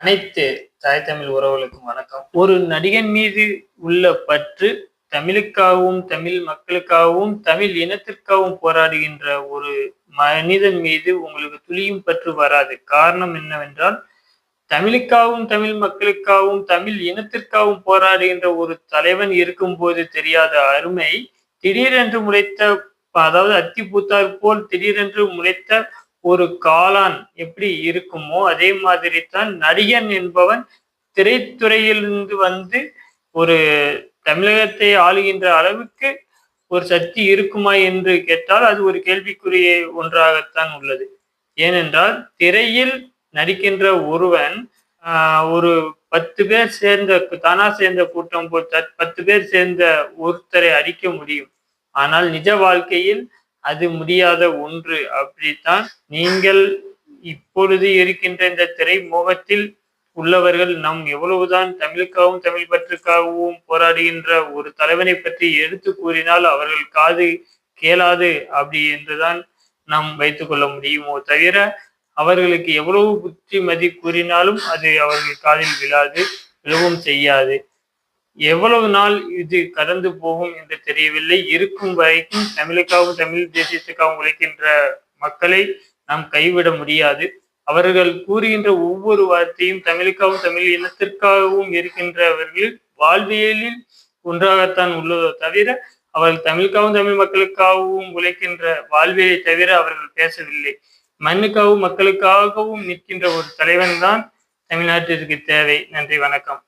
அனைத்து தாய் தமிழ் உறவுகளுக்கும் வணக்கம். ஒரு நடிகன் மீது உள்ள பற்று தமிழுக்காகவும் தமிழ் மக்களுக்காகவும் தமிழ் இனத்திற்காகவும் போராடுகின்ற ஒரு மனிதன் மீது உங்களுக்கு துளியும் பற்று வராது. காரணம் என்னவென்றால் தமிழுக்காகவும் தமிழ் மக்களுக்காகவும் தமிழ் இனத்திற்காகவும் போராடுகின்ற ஒரு தலைவன் இருக்கும்போது தெரியாத அருமை திடீரென்று முளைத்த அதாவது அத்தி பூத்தார் போல் திடீரென்று முளைத்த ஒரு காளான் எப்படி இருக்குமோ அதே மாதிரி தான் நடிகன் என்பவன் திரைத்துறையிலிருந்து வந்து ஒரு தமிழகத்தை ஆளுகின்ற அளவுக்கு ஒரு சக்தி இருக்குமா என்று கேட்டால் அது ஒரு கேள்விக்குரிய ஒன்றாகத்தான் உள்ளது. ஏனென்றால் திரையில் நடிக்கின்ற ஒருவன் ஒரு பத்து பேர் சேர்ந்த தானா சேர்ந்த கூட்டம் போல் பத்து பேர் சேர்ந்த ஒருத்தரை அடிக்க முடியும். ஆனால் நிஜ வாழ்க்கையில் அது முடியாத ஒன்று. அப்படித்தான் நீங்கள் இப்பொழுது இருக்கின்ற இந்த திரைமுகத்தில் உள்ளவர்கள் நம் எவ்வளவுதான் தமிழுக்காகவும் தமிழ் பற்றுக்காகவும் போராடுகின்ற ஒரு தலைவனை பற்றி எடுத்து கூறினால் அவர்கள் காது கேளாது அப்படி என்றுதான் நாம் வைத்துக் கொள்ள முடியுமோ தவிர அவர்களுக்கு எவ்வளவு புத்திமதி கூறினாலும் அது அவர்கள் காதில் விழாது விழவும் செய்யாது. எவ்வளவு நாள் இது கடந்து போகும் என்று தெரியவில்லை. இருக்கும் வரைக்கும் தமிழுக்காகவும் தமிழ் தேசியத்துக்காகவும் உழைக்கின்ற மக்களை நாம் கைவிட முடியாது. அவர்கள் கூறுகின்ற ஒவ்வொரு வார்த்தையும் தமிழுக்காகவும் தமிழ் இனத்திற்காகவும் இருக்கின்றவர்கள் வாழ்வியலில் ஒன்றாகத்தான் உள்ளதோ தவிர அவர்கள் தமிழுக்காகவும் தமிழ் மக்களுக்காகவும் உழைக்கின்ற வாழ்வியலை தவிர அவர்கள் பேசவில்லை. மண்ணுக்காகவும் மக்களுக்காகவும் நிற்கின்ற ஒரு தலைவன் தான் தமிழ்நாட்டிற்கு தேவை. நன்றி வணக்கம்.